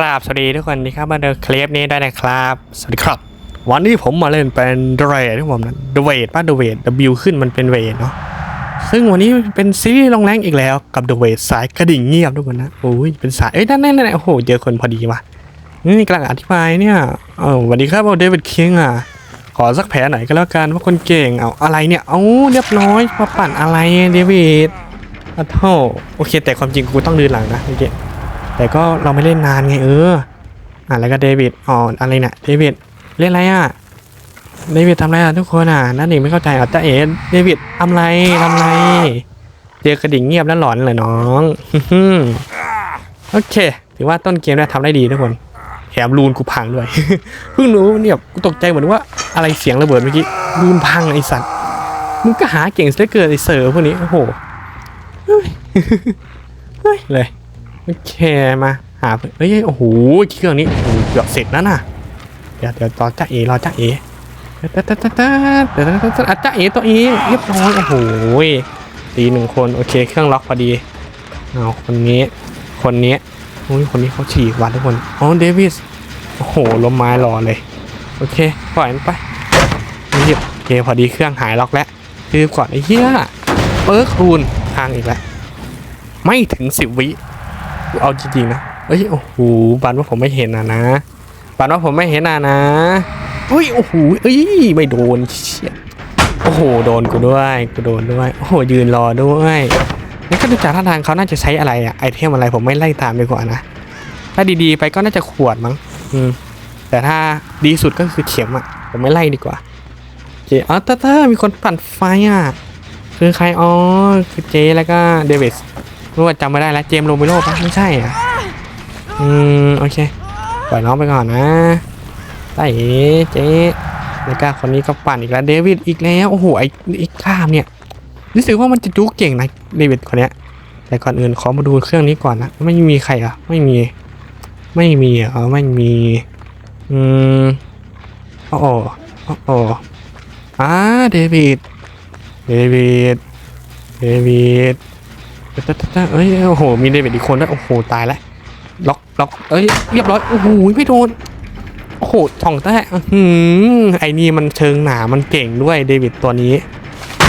ราบสวัสดีทุกคนนี่ครับมาดูคลิปนี้ได้นะครับ สวัสดีครับ วันนี้ผมมาเล่นเป็นเดรดที่ผมนะเดเวทป้าเดเวท W ขึ้นมันเป็นเวทเนาะ ซึ่งวันนี้เป็นซีรีส์ลงแรงอีกแล้วกับเดเวทสายกระดิ่งเงียบทุกคนนะ โอ้ยเป็นสาย เอ้ยนั่นนั่นนั่นโอ้โห เจอคนพอดีว่ะ นี่กำลังอธิบายเนี่ย เออสวัสดีครับเดวิดคิงอะ ขอสักแผลหน่อยก็แล้วกันว่าคนเก่ง เอาอะไรเนี่ย เอาเรียบร้อยมาปั่นอะไรเดวิดอ้าวโธ่โอเค แต่ความจริงกูต้องดืนหลังนะโอเค แต่ก็เราไม่เล่นนานไงเอออะแล้วก็เดวิดอ๋ออะไรเนี่ยเดวิดเล่นอะไรอะเดวิดทำอะไรอะทุกคนอะนั่นเองไม่เข้าใจอะจ้าเอ๋เดวิดทำอะไรทำอะไรเจอกระดิ่งเงียบแล้วหลอนเลยน้องโอเค ถือว่าต้นเกมได้ทำได้ดีทุกคนแถมรูนกูพังด้วยเพิ่งรู้เนี่ยกูตกใจเหมือนว่าอะไรเสียงระเบิดเมื่อกี้รูนพังไอสัตว์มึงก็หาเก่งซะเหลือเกินไอเสือพวกนี้โอ้โหเฮ้ยเฮ้ยเลย โอเคมา หาเพื่อนเฮ้ยโอ้โหเครื่องนี้เกือบเสร็จแล้วนะเดี๋ยวเดี๋ยวรอจ้าเอรอจ้าเอตาตาตาตาเดี๋ยวตาตาอะจ้าเอตัวเองเรียบร้อยโอ้โหตีหนึ่งคนโอเคเครื่องล็อกพอดีเอาคนนี้คนนี้โอ้ยคนนี้เขาฉีกวันทุกคนอ๋อเดวิสโอ้โหล้มไม้รอเลยโอเคปล่อยมันไปนี่โอเคพอดีเครื่องหายล็อกแล้วคือก่อนไอ้เหี้ยเปิร์ครูนพังอีกแล้วไม่ถึงสิบวิ เอาจริงๆนะเอ้ยโอ้โหบันว่าผมไม่เห็นอะนะบันว่าผมไม่เห็นอะนะเฮ้ยโอ้โหเอ้ยไม่โดนเชี่ยโอ้โหโดนกูด้วยกูโดนด้วยโอ้โหยืนรอด้วยนี่ก็ดูจากท่าทางเขาน่าจะใช้อะไรอะไอเทมอะไรผมไม่ไล่ตามดีกว่านะถ้าดีๆ ไปก็น่าจะขวดมั้งอืมแต่ถ้าดีสุดก็คือเข็มอะผมไม่ไล่ดีกว่าเจอ๋อเตอเตอร์มีคนปั่นไฟอะคือใครอ๋อคือเจแล้วก็เดวิส รู้ว่าจำไม่ได้แล้ว เจมโรเมโรปะไม่ใช่อะ อืม โอเค ปล่อยน้องไปก่อนนะได้เอ๋เจแล้วก็คนนี้ก็ปั่นอีกแล้วเดวิดอีกแล้ว โอ้โห ไอ้ไอ้กล้ามเนี่ย รู้สึกว่ามันจะจุกเก่งนะเดวิดคนเนี้ย แต่ก่อนอื่นขอมาดูเครื่องนี้ก่อนนะ ไม่มีใครอะ ไม่มี ไม่มีอ๋อไม่มี อืมโอ้โหโอ้โหอ่าเดวิด เดวิด เดวิด ตะตะเอ้ยโอ้โห มีเดวิดอีกคนด้วโอ้โห ตายแล้วล็อกล็อกเอ้ยเรียบร้อยโอ้โหไม่โดนโอ้โหช่องแต้อื้อหือไอ้นี่มันเชิงหนามันเก่งด้วยเดวิดตัวนี้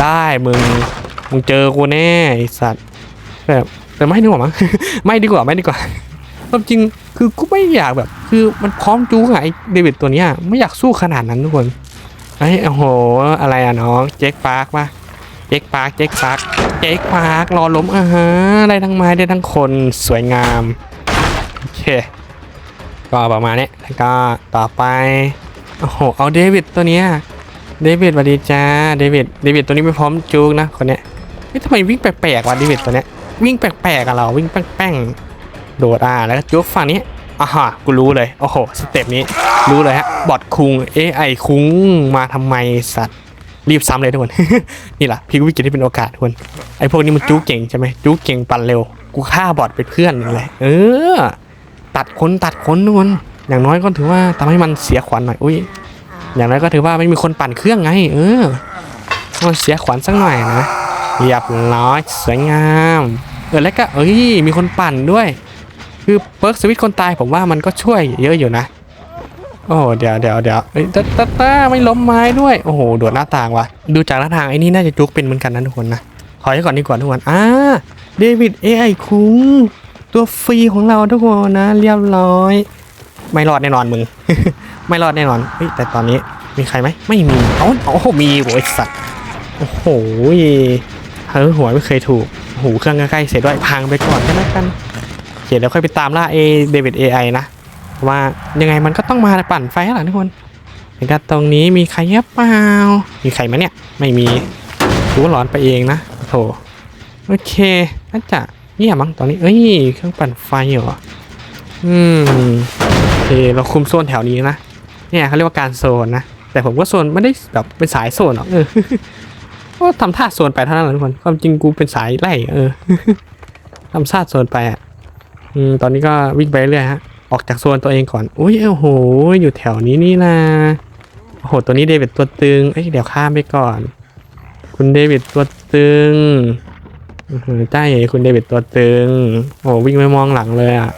ได้มึงมึงเจอกูแน่ไอสัตว์แบบแต่ไม่ดีกว่ามั้งไม่ดีกว่าไม่ดีกว่าความจริงคือกูไม่อยากแบบ คือมันพร้อมจู้ไงไอเดวิดตัวเนี้ยไม่อยากสู้ขนาดนั้นทุกคนไอ้โอ้โห อะไรอะน้องเจ็คปาร์กปะ จ็คปาร์กเจ็คปาร์กเจ็คปาร์กรอล้มอ่าฮะได้ทั้งไม้ได้ทั้งคนสวยงามโอเคก็ประมาณนี้แล้วก็ต่อไปโอ้โหเอาเดวิดตัวเนี้ยเดวิดสวัสดีจ้าเดวิดเดวิดตัวนี้ไม่พร้อมจูกนะคนเนี้ยเฮ้ยทำไมวิ่งแปลกๆวะเดวิดตัวเนี้ยวิ่งแปลกๆอะเราวิ่งแป้งๆโดดอ่าแล้วก็จูกฝั่งนี้อ่าฮะกูรู้เลยโอ้โหสเต็ปนี้รู้เลยฮะบอดคุงเอไอคุงมาทำไมสัตว์ รีบซ้ำเลยทุกคน นี่แหละพี่วิกฤตที่เป็นโอกาสทุกคนไอพวกนี้มันจูกเก่งใช่ไหมจูกเก่งปั่นเร็ว กูฆ่าบอดเป็นเพื่อนเลยเออ ตัดคนตัดคนทุกคนอย่างน้อยก็ถือว่าทำให้มันเสียขวัญหน่อยอุ้ยอย่างไรก็ถือว่าไม่มีคนปั่นเครื่องไง เออมันเสียขวัญสักหน่อยนะเรียบร้อยสวยงามเออแล้วก็เอ้ยมีคนปั่นด้วย คือเปิร์กสวิตช์คนตายผมว่ามันก็ช่วยเยอะอยู่นะ โอ้เดี๋ยวเดี๋ยวเดี๋ยวเอ้ยตาตาตาไม่ล้มไม้ด้วย โอ้โหโดดหน้าต่างว่ะ ดูจากหน้าต่างไอ้นี่น่าจะจุกเป็นเหมือนกันนะทุกคนนะถอยก่อนดีกว่าทุกคนอ่าเดวิดเอไอคุ้งตัวฟรีของเราทุกคนนะ เรียบร้อย ไม่รอดแน่นอนมึง ไม่รอดแน่นอนเฮ้ยแต่ตอนนี้มีใครไหมไม่มีเอ้าโอ้โหมีโว้ยสัตว์โอ้โหเฮ้ยหัวไม่เคยถูกโอ้โหเครื่องใกล้ๆเสร็จด้วยพังไปก่อนก็แล้วกันเดี๋ยวค่อยไปตามล่าเอเดวิดเอไอนะ ว่ายังไงมันก็ต้องมาปั่นไฟแล้วล่ะทุกคนแล้วก็ตรงนี้มีใครหรือเปล่ามีใครไหมเนี่ย ไม่มีกูหลอนไปเองนะโถโอเคน่าจะเงียบมั้งตอนนี้เอ้ยเครื่องปั่นไฟเหรออืมโอเคเราคุมโซนแถวนี้นะเนี่ยเขาเรียกว่าการโซนนะแต่ผมก็โซนไม่ได้แบบเป็นสายโซนหรอกเออก็ทำท่าโซนไปเท่านั้นแหละทุกคนความจริงกูเป็นสายไล่เออทำท่าโซนไปอะอืมตอนนี้ก็วิ่งไปเรื่อยฮะ ออกจากโซนตัวเองก่อนอุ้ยโอ้โห อยู่แถวนี้นี่นะโอ้โห ตัวนี้เดวิดตัวตึงเอ้ยเดี๋ยวข้ามไปก่อน คุณเดวิดตัวตึงใช่คุณเดวิดตัวตึง โอ้วิ่งไม่มองหลังเลยอะ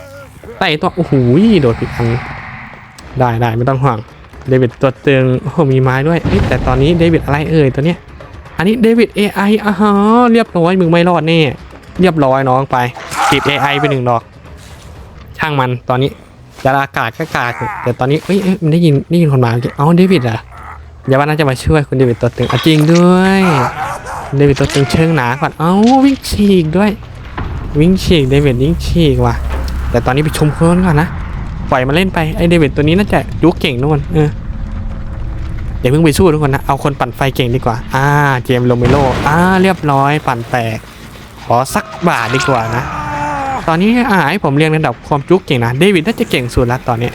ไต่ตัวโอ้โหโดดผิดอันได้ได้ไม่ต้องห่วงเดวิดตัวตืองโอ้โหมีไม้ด้วยเอ้ยแต่ตอนนี้เดวิดอะไรเอ่ยตัวเนี้ยอันนี้เดวิด AI อะฮะเรียบร้อยมึงไม่รอดแน่เรียบร้อยน้องไปติด AI ไปหนึ่งดอก ช่างมันตอนนี้ จะอากาศก็กาดแต่ตอนนี้เอ้ยมันได้ยินได้ยินคนมาเมื่อกี้อ๋อเดวิดอะเดี๋ยวว่าน่าจะมาช่วยคุณเดวิดตัวตึงอะจริงด้วยเดวิดตัวตึงเชิงหนาก่อนเอ้าวิ่งฉีกด้วย วิ่งฉีกเดวิดวิ่งฉีกว่ะ แต่ตอนนี้ไปชมคนก่อนนะปล่อยมาเล่นไปไอเดวิดตัวนี้น่าจะยุกเก่งทุกคนเอออย่าเพิ่งไปสู้ทุกคนนะเอาคนปั่นไฟเก่งดีกว่าอ่าเจมส์โรเมโรอ่าเรียบร้อยปั่นแตกขอสักบาทดีกว่านะ ตอนนี้อ่าให้ผมเรียงระดับความจุกเก่งนะเดวิดน่าจะเก่งสุดละตอนนี้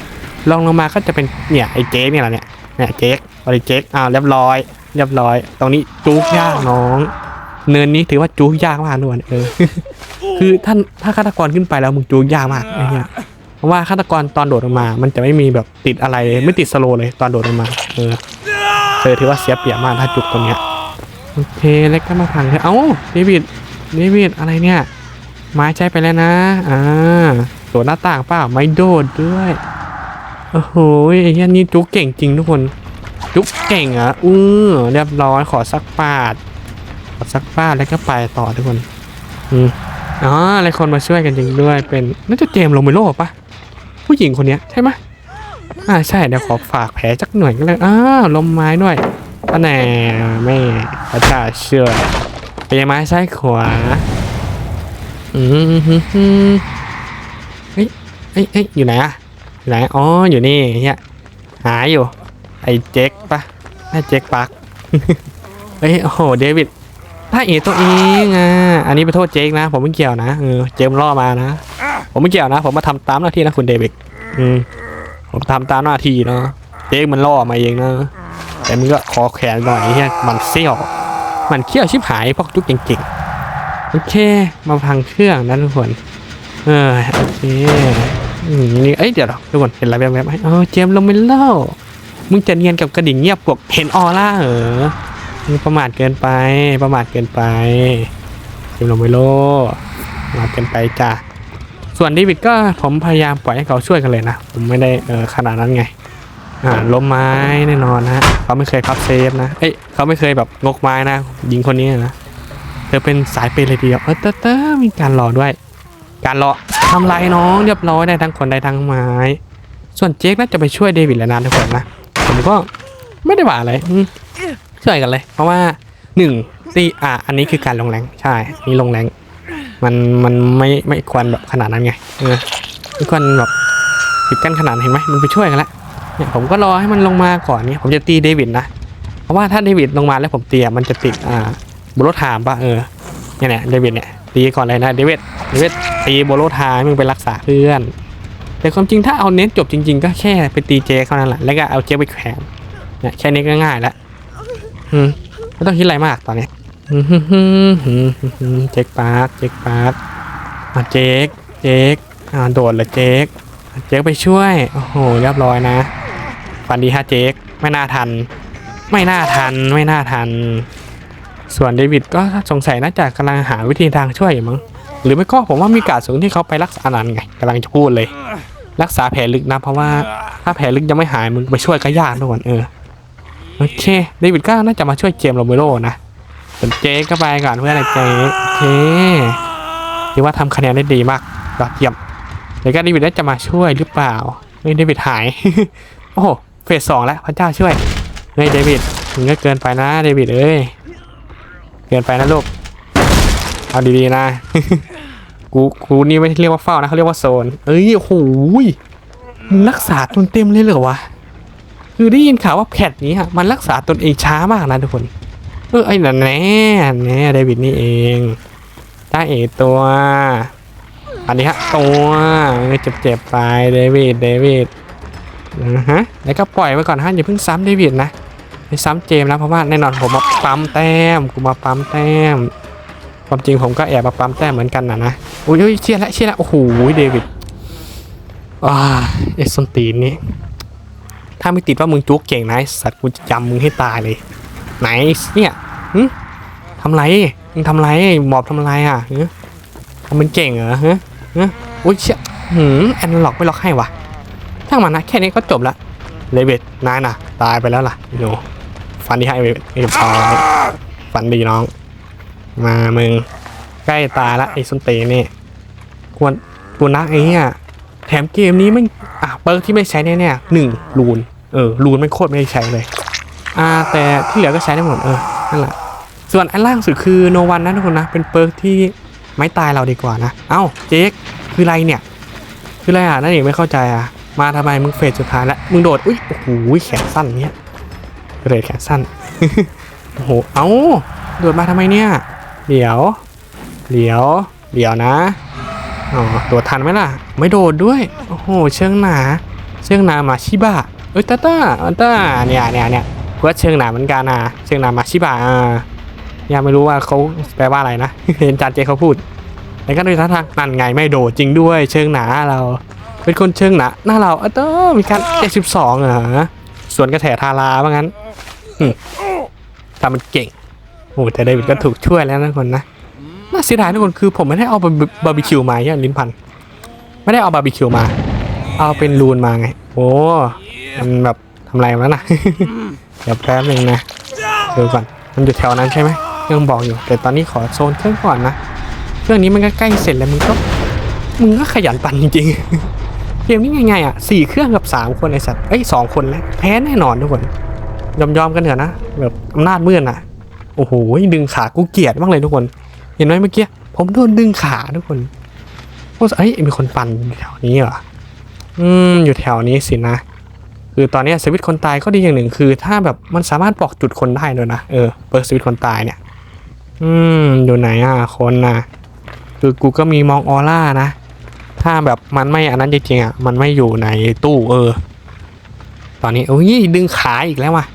ลองลงมาก็จะเป็นเนี่ยไอ้เจ๊กเนี่ยแหละเนี่ยเนี่ยเจ๊กบริเจ๊กอ่าเรียบร้อย เรียบร้อย ตรงนี้จุกยากน้อง เนินนี้ถือว่าจุกยากมากนวลเออคือท่านถ้าฆาตกรขึ้นไปแล้วมึงจุกยากมากไอ้เหี้ยเพราะว่าฆาตกรตอนโดดลงมา มันจะไม่มีแบบติดอะไรเลยไม่ติดสโลเลยตอนโดดลงมา เออเธอถือว่าเสียเปรียบมากถ้าจุกตรงเนี้ยโอเคเล็กก็มาพังเลยเอ้าเดวิดเดวิดอะไรเนี่ย ไม้ใช้ไปแล้วนะ อ่าโดดหน้าต่างเปล่าไม่โดดด้วย โอ้โหไอ้เหี้ยนี่จุกเก่งจริงทุกคน จุกเก่งอะอือเรียบร้อยขอสักปาด ขอสักปาดแล้วก็ไปต่อทุกคน อืมอ๋ออะไรคนมาช่วยกันจริงด้วย เป็นน่าจะเจมส์โรเมโรปะผู้หญิงคนเนี้ยใช่ไหมอ่าใช่เดี๋ยวขอฝากแผลจักหน่อยก็เลยอ้าวลมไม้ด้วยป้าแหน่แม่พระเจ้าเชื่อเป็นไม้ซ้ายขวา อืมฮึเฮ้ยเฮ้ยเฮ้ยอยู่ไหนอะอยู่ไหน อ๋อ อยู่นี่เฮียหายอยู่ ไอ้เจ๊กปะไอ้เจ๊กปักเฮ้ย โอ้โห เดวิดถ้าเอตัวเองอะ อันนี้ไปโทษเจ๊กนะ ผมไม่เกี่ยวนะ เออ เจมล่อมานะ ผมไม่เกี่ยวนะ ผมมาทำตามหน้าที่นะคุณเดวิด อืม ผมทำตามหน้าที่เนาะ เจ๊กมันล่อมาเองนะ แต่มึงก็ขอแขนหน่อยเฮียมันเซี่ยว มันเขี้ยวชิบหายพวกจุกเก่งๆ โอเค มาพังเครื่องนะทุกคน เออโอเคนี่เอ้ยเดี๋ยวทุกคนเห็นอะไรแบบแบบๆเออเจมส์ลงไปเล่ามึงจะเนียนกับกระดิ่งเงียบปวกเห็นออร่าเหรอมึงประมาทเกินไป ประมาทเกินไปเจมส์ลงไปโลประมาทเกินไปจ้ะส่วนเดวิดก็ผมพยายามปล่อยให้เขาช่วยกันเลยนะ ผมไม่ได้เออขนาดนั้นไงอ่าล้มไม้แน่นอนนะฮะเขาไม่เคยพับเซฟนะเอ้ยเขาไม่เคยแบบงกไม้นะหญิงคนนี้นะ เธอเป็นสายเปย์เลยทีเดียวเออเตอเตอมีการรอด้วย การรอทำลายน้องเรียบร้อยได้ทั้งคนได้ทั้งไม้ ส่วนเจคน่าจะไปช่วยเดวิดแล้วนะทุกคนนะผมก็ไม่ได้ว่าอะไรช่วยกันเลย เพราะว่าหนึ่งตีอะอันนี้คือการลงแรงใช่นี่ลงแรงมันมันไม่ไม่ควรแบบขนาดนั้นไงเออไม่ควรแบบปิดกั้นขนาดเห็นไหมมันไปช่วยกันแล้วเนี่ยผมก็รอให้มันลงมาก่อนเนี่ยผมจะตีเดวิดนะเพราะว่าถ้าเดวิดลงมาแล้วผมตีอะมันจะติดอ่า โบโลถามปะเออเนี่ยเนี่ยเดวิดเนี่ยตีก่อนเลยนะเดวิดเดวิดตีโบโลทามมึงไปรักษาเพื่อน แต่ความจริงถ้าเอาเน้นจบจริง ๆ ก็แค่ไปตีเจเขานั่นแหละแล้วก็เอาเจไปแขวนเนี่ยแค่นี้ก็ง่ายแล้วอืมไม่ต้องคิดอะไรมากตอนนี้เจ๊กปาร์คเจ๊กปาร์คอะเจ๊กเจ๊กอ่าโดดเลยเจ๊กเจ๊กไปช่วย โอ้โหเรียบร้อยนะฝันดีฮะเจ๊กไม่น่าทัน ไม่น่าทัน ไม่น่าทัน ส่วนเดวิดก็สงสัยน่าจะกำลังหาวิธีทางช่วยมั้งหรือไม่ก็ผมว่ามีการสูงที่เขาไปรักษาอันนั้นไงกำลังจะพูดเลย รักษาแผลลึกนะเพราะว่าถ้าแผลลึกยังไม่หายมึงไปช่วยก็ยากทุกคนเออโอเคเดวิดก็น่าจะมาช่วยเจมส์โรเมโรนะส่วนเจ๊ก็ไปก่อนเพื่อนไอ้เจ๊โอเคถือว่าทำคะแนนได้ดีมากยอดเยี่ยมเดี๋ยวก็เดวิดน่าจะมาช่วยหรือเปล่าเฮ้ยเดวิดหายโอ้โหเฟสสองแล้วพระเจ้าช่วยเฮ้ยเดวิดมึงก็เกินไปนะเดวิดเอ้ย เกินไปนะลูก เอาดีๆนะ กูกูนี่ไม่เรียกว่าเฝ้านะเขาเรียกว่าโซน เอ้ยโอ้โหยรักษาตนเต็มเลยเหรอวะ คือได้ยินข่าวว่าแพทนี้อะมันรักษาตนเองช้ามากนะทุกคน เออไอ้นั่นแน่แน่เดวิดนี่เองได้เอตัว อันนี้ฮะตัวเออเจ็บไปเดวิดเดวิดนะฮะแล้วก็ปล่อยไว้ก่อนฮะอย่าเพิ่งซ้ำเดวิดนะ ไปซ้ำเจมส์นะเพราะว่าแน่นอนผมมาปั๊มแต้มกูมาปั๊มแต้มความจริงผมก็แอบมาปั๊มแต้มเหมือนกันนะนะโอ้ยเฮ้ยเชี่ยละเชี่ยละโอ้โหเดวิดอ่าไอ้ส้นตีนนี่ถ้าไม่ติดว่ามึงจุกเก่งนะไอ้สัตว์กูจะจำมึงให้ตายเลย ไหนเนี่ยหึทำไรมึงทำไรหมอบทำไรอะหึทำมันเก่งเหรอฮะฮะโอ้ยเชี่ยหืมแอนล็อกไม่ล็อกให้วะช่างมันนะแค่นี้ก็จบละเลเวตนายน่ะ ตายไปแล้วล่ะโย ฟันที่ให้เวทเอฟซอฟันดีน้อง มามึงใกล้ตายละไอ้ส้นตีนี่ควรตัวนักไอ้เนี่ยแถมเกมนี้ไม่อะเปิร์กที่ไม่ใช้แน่เนี่ยหนึ่งรูนเออรูนไม่โคตรไม่ได้ใช้เลย อ่า แต่ที่เหลือก็ใช้ได้หมดเออนั่นแหละส่วนอันล่างสุดคือโนวันนะทุกคนนะ เป็นเปิร์กที่ไม่ตายเราดีกว่านะ เอ้าเจ๊กคืออะไรเนี่ย คืออะไรอะนั่นเองไม่เข้าใจอะมาทำไมมึงเฟสสุดท้ายแล้วมึงโดดอุ้ยโอ้โหแขนสั้นเนี้ย กรดแขนสั้น โอ้โห เอ้าโดดมาทำไมเนี่ย เดี๋ยว เดี๋ยว เดี๋ยวนะอ๋อโดดทันไหมล่ะ ไม่โดดด้วย โอ้โห เชิงหนา เชิงหนามาชิบะ เอ้ยตาตาตาเนี่ยเนี่ยเนี่ยเพื่อเชิงหนาเหมือนกันนะเชิงหนามาชิบะอ่ายังไม่รู้ว่าเขาแปลว่าอะไรนะ เห็นจานเจเขาพูดแล้วก็โดยท่าทางนั่นไงไม่โดดจริงด้วย เชิงหนาเรา เป็นคนเชิงหนาหน้าเราเออเต้อมีการเจ็ดสิบสองเหรอส่วนกระแถทาราว่างั้น ทำมันเก่งโอ้แต่เดวิดก็ถูกช่วยแล้วนะทุกคนนะน่าเสียดายทุกคนคือผมไม่ได้เอาบาร์บีบาร์บีคิวมาเนี่ยลิ้นพันไม่ได้เอาบาร์บีคิวมา เอาเป็นรูนมาไง โอ้มันแบบทำอะไรมาแล้วนะเดี๋ยวแป๊บนึงนะดูก่อนมันอยู่แถวนั้นใช่ไหมยังบอกอยู่ แต่ตอนนี้ขอโซนเครื่องก่อนนะเครื่องนี้มันก็ใกล้เสร็จแล้วมึงก็มึงก็ขยันปั่นจริงๆเกมนี้ไงๆอะสี่เครื่องกับสามคนไอสัตว์เอ้ยสองคนแล้วแพ้แน่นอนทุกคน ยอมยอมๆกันเถอะนะแบบอำนาจมืดอะโอ้โหดึงขากูเกลียดมากเลยทุกคน เห็นไหมเมื่อกี้ผมโดนดึงขาทุกคนโอ้เอ้ยมีคนปั่นอยู่แถวนี้เหรออืมอยู่แถวนี้สินะคือตอนนี้สวิตช์คนตายก็ดีอย่างหนึ่งคือ ถ้าแบบมันสามารถบอกจุดคนได้ด้วยนะเออเปิดสวิตช์คนตายเนี่ย อืมอยู่ไหนอะคนนะคือกูก็มีมองออร่านะถ้าแบบมันไม่อันนั้นจริงๆอะมันไม่อยู่ในตู้เออ ตอนนี้โอ้ยดึงขาอีกแล้วว่ะ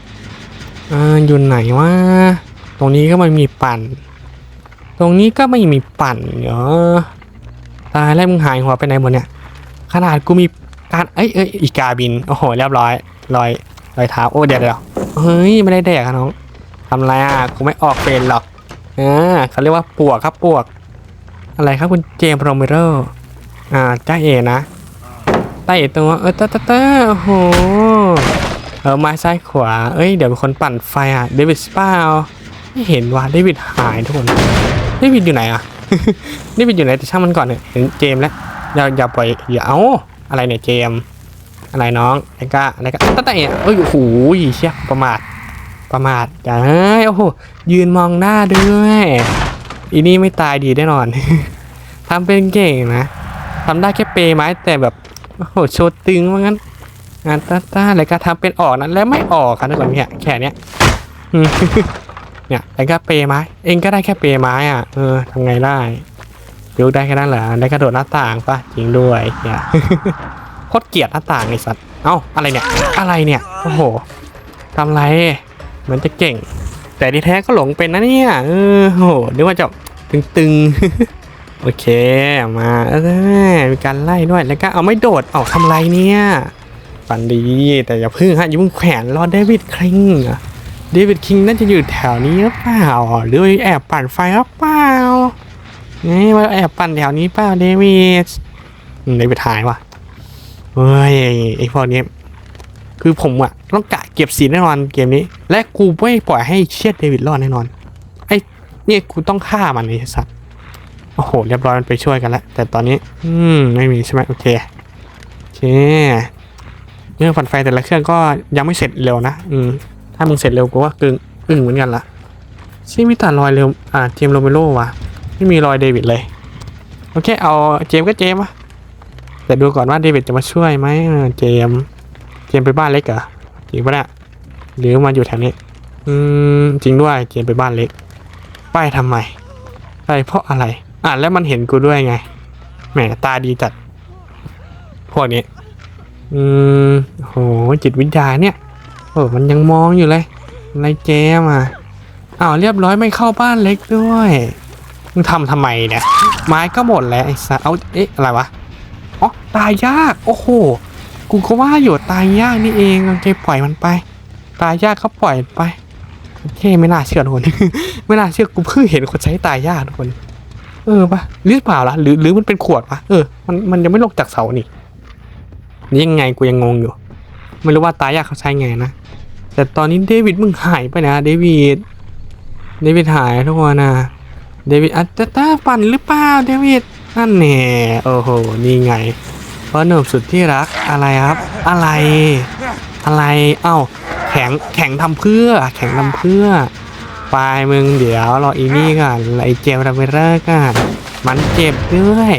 อ่าอยู่ไหนวะตรงนี้ก็ไม่มีปั่น ตรงนี้ก็ไม่มีปั่นเหรอตายแล้วมึงหายหัวไปไหนหมดเนี่ยขนาดกูมีการเอ้ยเอ้ยอีกาบินโอ้โหเรียบร้อยรอยรอยเท้าโอ้เดี๋ยวเดี๋ยวเฮ้ยไม่ได้แดกอะน้องทำไรอะกูไม่ออกเป็นหรอกอ่าเขาเรียกว่าปวกครับปวก อะไรครับคุณเจมส์โรเมโรอ่าจ้าเอนะใต้ตัวเออตาตาตาโอ้โห เออไม้ซ้ายขวา เอ้ย เดี๋ยวเป็นคนปั่นไฟอะ เดวิดสปาไม่เห็นว่ะเดวิดหายทุกคน เดวิดอยู่ไหนอะ เดวิดอยู่ไหนแต่ช่างมันก่อนเนี่ยเห็นเจมแล้ว อย่าอย่าปล่อยอย่าเอาอะไรเนี่ยเจม อะไรน้องอะไรก็อะไรก็ตั้งแต่เอ้ยโอ้โหเชี่ยประมาท ประมาทอย่าเอ้ยโอ้โห ยืนมองหน้าด้วย อีนี่ไม่ตายดีแน่นอน ทำเป็นเก่งนะทำได้แค่เปย์ไม้แต่แบบโอ้โหโชว์ตึงว่างั้น งานตาต้าอะไรก็ทำเป็นออกนะแล้วไม่ออกกันทุกคนเนี่ยแค่เนี้ยเนี่ยแล้วก็เปย์ไม้เองก็ได้แค่เปย์ไม้อะเออทำไงได้ยกได้แค่นั้นเหรอได้กระโดดหน้าต่างปะจริงด้วยเนี่ยโคตรเกลียดหน้าต่างไอ้สัตว์เอ้าอะไรเนี่ย อะไรเนี่ยโอ้โหทำไรเหมันจะเก่ง แต่ที่แท้ก็หลงเป็นนะเนี่ยเออโหนึกว่าจะตึงๆโอเคมาเออมีการไล่ด้วยแล้วก็เอาไม่โดดเอาทำไรเนี่ย ฝันดี แต่อย่าพึ่งฮะอย่าพิ่งแขวนรอเดวิดคิงเดวิดคิงน่าจะอยู่แถวนี้หรือเปล่าหรือแอบปั่นไฟหรือเปล่านี่มาแอบปั่นแถวนี้เปล่าเดวิดเดวิดหายว่ะเฮ้ยไอพวกนี้คือผมอะต้องกะเก็บสีแน่นอนเกมนี้ และกูไม่ปล่อยให้เชียดเดวิดรอดแน่นอนไอเนี่ยกูต้องฆ่ามันไอ้สัตว์โอ้โห เรียบร้อยมันไปช่วยกันแล้ว แต่ตอนนี้ อืม ไม่มีใช่ไหมโอเค โอเค เรื่องปั่นไฟแต่ละเครื่องก็ยังไม่เสร็จเร็วนะอืมถ้ามึงเสร็จเร็วกูว่ากึ่งอึ้งเหมือนกันละชี่ม่ตัดรอยเร็วอ่าเจมส์โรเมโรวะไม่มีรอยเดวิดเลยโอเคเอาเจมส์ก็เจมส์วะแต่ดูก่อนว่าเดวิดจะมาช่วยไหมเจมส์เจมส์ไปบ้านเล็กเหรอจริงปะเนี่ยหรือมาอยู่แถวนี้ อืมจริงด้วยเจมส์ไปบ้านเล็กไปทำไมไปเพราะอะไร อะแล้วมันเห็นกูด้วยไงแหมตาดีจัดพวกนี้ อืมโหจิตวิญญาณเนี่ยโอ้มันยังมองอยู่เลยอะไรเจมอะอ้าวเรียบร้อยไม่เข้าบ้านเล็กด้วยมึงทำทำไมเนี่ยไม้ก็หมดแล้วไอ้สัสเอาเอ๊ะอะไรวะอ๋อตายยากโอ้โหกูก็ว่าอยู่ตายยากนี่เองโอเคปล่อยมันไป ตายยากก็ปล่อยไปโอเคไม่น่าเชื่อทุกคนไม่น่าเชื่อกูเพิ่งเห็นคนใช้ตายยากทุกคน เออปะหรือเปล่าล่ะหรือหรือมันเป็นขวดปะเออมันมันยังไม่ลงจากเสานี่ นี่ยังไงกูยังงงอยู่ ไม่รู้ว่าตายากเขาใช้ไงนะ แต่ตอนนี้เดวิดมึงหายไปนะเดวิด เดวิดหายทุกคนนะ เดวิดอาจจะตาปั่นหรือเปล่าเดวิด นั่นแน่โอ้โห นี่ไงเพราะหนุ่มสุดที่รักอะไรครับ อะไร อะไร เอ้า แข็ง แข็งทำเพื่อ แข็งทำเพื่อไปมึงเดี๋ยวรออีนี่ก่อนไอเจมส์ทำไปเลิกกันมันเจ็บด้วย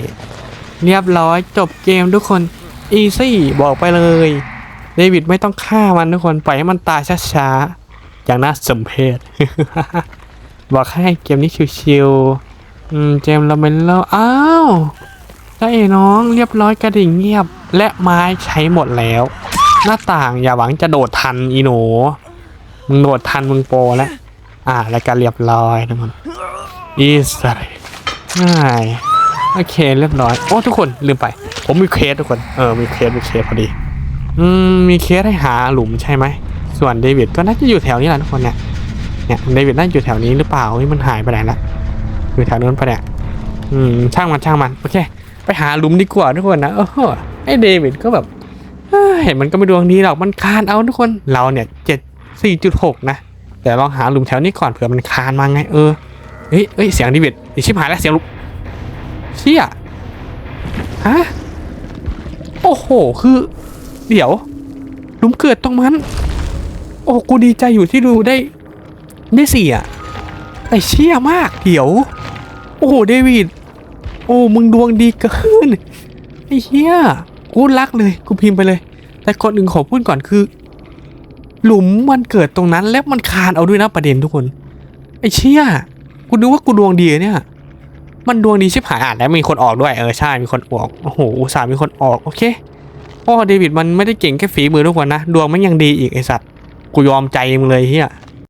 เรียบร้อยจบเกมทุกคน อีซี่บอกไปเลยเดวิดไม่ต้องฆ่ามันทุกคนปล่อยให้มันตายช้าๆ อย่างน่าสมเพชบอกให้เกมนี้ชิวๆอืมเจมส์ลาเมนโลอ้าวได้น้องเรียบร้อยกระดิ่งเงียบ และไม้ใช้หมดแล้ว หน้าต่างอย่าหวังจะโดดทันอีหนูมึงโดดทันมึงโปรแล้วอ่า แล้วก็เรียบร้อยทุกคนอีสไรง่าย โอเคเรียบร้อยโอ้ทุกคนลืมไป ผมมีเคสทุกคนเออมีเคสมีเคสพอดี อืมมีเคสให้หาหลุมใช่ไหมส่วนเดวิดก็น่าจะอยู่แถวนี้แหละทุกคนเนี่ยเนี่ยเดวิดน่าจะอยู่แถวนี้หรือเปล่าเฮ้ยมันหายไปไหนละอยู่แถวนู้นปะเนี่ยอืมช่างมันช่างมันโอเค ไปหาหลุมดีกว่าทุกคนนะเออไอเดวิดก็แบบเอ้ยเห็นมันก็ไม่ดวงดีหรอกมันคานเอาทุกคนเราเนี่ยเจ็ดสี่จุดหกนะแต่ลองหาหลุมแถวนี้ก่อนเผื่อมันคานมาไงเออเฮ้ยเฮ้ยเสียงเดวิดไอชิบหายแล้วเสียงลุก เชี่ยฮะโอ้โห คือ เดี๋ยวหลุมเกิดตรงนั้นโอ้กูดีใจอยู่ที่ดูได้ได้สี่อะแต่เชี่ยมาก เดี๋ยว โอ้โห เดวิด โอ้ มึงดวงดีเกิน ไอ้เชี่ยกูรักเลย กูพิมพ์ไปเลย แต่ก่อนอื่นขอพูดก่อนคือ หลุมมันเกิดตรงนั้นแล้วมันคานเอาด้วยนะประเด็นทุกคน ไอ้เชี่ยกูนึกว่ากูดวงดีเนี่ย มันดวงดีชิบหายอ่านแล้วมีคนออกด้วยเออใช่มีคนออกโอ้โหอุตส่าห์มีคนออกโอเคพ่อเดวิดมันไม่ได้เก่งแค่ฝีมือทุกคนนะดวงมันยังดีอีกไอสัตว์กูยอมใจมึงเลยเฮีย